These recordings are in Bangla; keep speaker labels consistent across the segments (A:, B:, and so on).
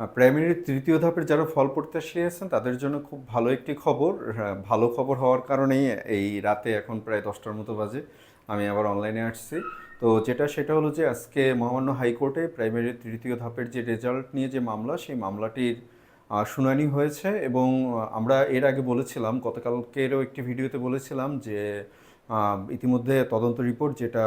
A: প্রাইমারির তৃতীয় ধাপের যারা ফল প্রত্যাশী আছেন তাদের জন্য খুব ভালো একটি খবর। হ্যাঁ, ভালো খবর হওয়ার কারণেই এই রাতে এখন প্রায় দশটার মতো বাজে। আমি আবার অনলাইনে আসছি। তো যেটা সেটা হলো যে আজকে মহামান্য হাইকোর্টে প্রাইমারির তৃতীয় ধাপের যে রেজাল্ট নিয়ে যে মামলা সেই মামলাটির শুনানি হয়েছে এবং আমরা এর আগে বলেছিলাম গতকালকেরও একটি ভিডিওতে বলেছিলাম যে ইতিমধ্যে তদন্ত রিপোর্ট যেটা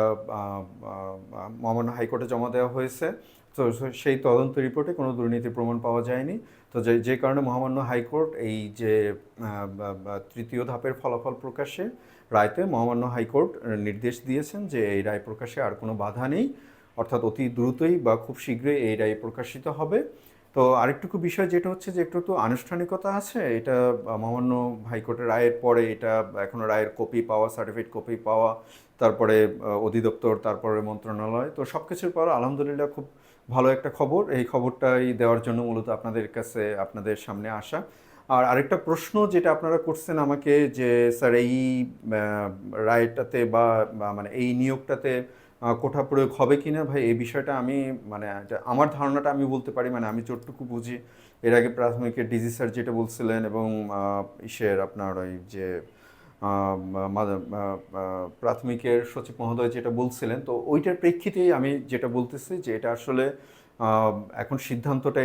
A: মহামান্য হাইকোর্টে জমা দেওয়া হয়েছে তো সেই তদন্ত রিপোর্টে কোনো দুর্নীতির প্রমাণ পাওয়া যায়নি। তো যে যে কারণে মহামান্য হাইকোর্ট এই যে তৃতীয় ধাপের ফলাফল প্রকাশে রায়তে মহামান্য হাইকোর্ট নির্দেশ দিয়েছেন যে এই রায় প্রকাশে আর কোনো বাধা নেই। অর্থাৎ অতি দ্রুতই বা খুব শীঘ্রই এই রায় প্রকাশিত হবে। তো আরেকটুকু বিষয় যেটা হচ্ছে যে একটু তো আনুষ্ঠানিকতা আছে, এটা মহামান্য হাইকোর্টের রায়ের পরে এটা এখনও রায়ের কপি পাওয়া সার্টিফিকেট কপি পাওয়া, তারপরে অধিদপ্তর, তারপরে মন্ত্রণালয়, তো সব কিছুর পর আলহামদুলিল্লাহ খুব ভালো একটা খবর। এই খবরটাই দেওয়ার জন্য মূলত আপনাদের কাছে, আপনাদের সামনে আসা। আর আরেকটা প্রশ্ন যেটা আপনারা করছেন আমাকে যে, স্যার, এই রায়টাতে বা মানে এই নিয়োগটাতে কোঠা প্রয়োগ হবে কি না ভাই, এই বিষয়টা আমি মানে আমার ধারণাটা আমি বলতে পারি মানে আমি যতটুকু বুঝি। এর আগে প্রাথমিকের ডিজি স্যার যেটা বলছিলেন এবং ইসের আপনার ওই যে প্রাথমিকের সচিব মহোদয় যেটা বলছিলেন, তো ওইটার প্রেক্ষিতেই আমি যেটা বলতেছি যে, এটা আসলে এখন সিদ্ধান্তটা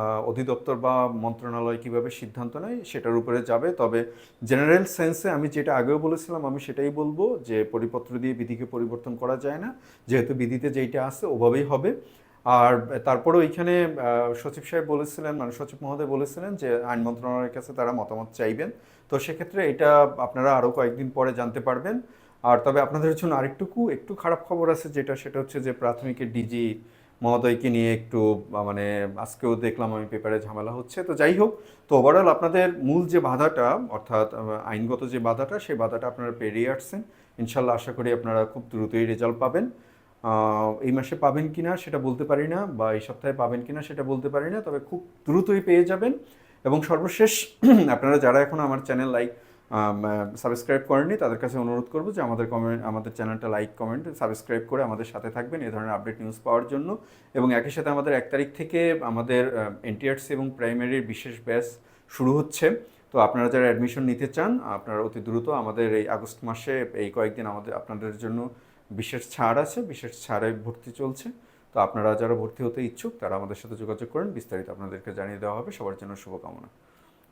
A: আহ, অধিদপ্তর বা মন্ত্রণালয় কীভাবে সিদ্ধান্ত নেয় সেটার উপরে যাবে। তবে জেনারেল সেন্সে আমি যেটা আগেও বলেছিলাম আমি সেটাই বলব যে পরিপত্র দিয়ে বিধিকে পরিবর্তন করা যায় না। যেহেতু বিধিতে যেইটা আছে ওভাবেই হবে। আর তারপরে ওইখানে সচিব সাহেব বলেছিলেন মানে সচিব মহোদয় বলেছিলেন যে আইন মন্ত্রণালয়ের কাছে তারা মতামত চাইবেন। তো সেক্ষেত্রে এটা আপনারা আরও কয়েকদিন পরে জানতে পারবেন। আর তবে আপনাদের জন্য আরেকটুকু একটু খারাপ খবর আছে যেটা সেটা হচ্ছে যে প্রাথমিকের ডিজি মহোদয়কে নিয়ে একটু মানে আজকেও দেখলাম আমি পেপারে ঝামেলা হচ্ছে। তো যাই হোক, তো ওভারঅল আপনাদের মূল যে বাধাটা, অর্থাৎ আইনগত যে বাধাটা, সেই বাধাটা আপনারা পেরিয়ে আসছেন। ইনশাল্লাহ আশা করি আপনারা খুব দ্রুতই রেজাল্ট পাবেন। এই মাসে পাবেন কি না সেটা বলতে পারি না, বা এই সপ্তাহে পাবেন কি না সেটা বলতে পারি না, তবে খুব দ্রুতই পেয়ে যাবেন। এবং সর্বশেষ, আপনারা যারা এখন আমার চ্যানেল লাইক সাবস্ক্রাইব করেননি, তাদের কাছে অনুরোধ করব যে আমাদের কমেন্ট আমাদের চ্যানেলটা লাইক কমেন্ট সাবস্ক্রাইব করে আমাদের সাথে থাকবেন এ ধরনের আপডেট নিউজ পাওয়ার জন্য। এবং একই সাথে আমাদের এক তারিখ থেকে আমাদের এনটিআরসি এবং প্রাইমারির বিশেষ ব্যাচ শুরু হচ্ছে। তো আপনারা যারা অ্যাডমিশন নিতে চান, আপনারা অতি দ্রুত আমাদের এই আগস্ট মাসে এই কয়েকদিন আমাদের, আপনাদের জন্য বিশেষ ছাড় আছে, বিশেষ ছাড়ে ভর্তি চলছে। তো আপনারা যারা ভর্তি হতে ইচ্ছুক, তারা আমাদের সাথে যোগাযোগ করেন। বিস্তারিত আপনাদেরকে জানিয়ে দেওয়া হবে। সবার জন্য শুভকামনা।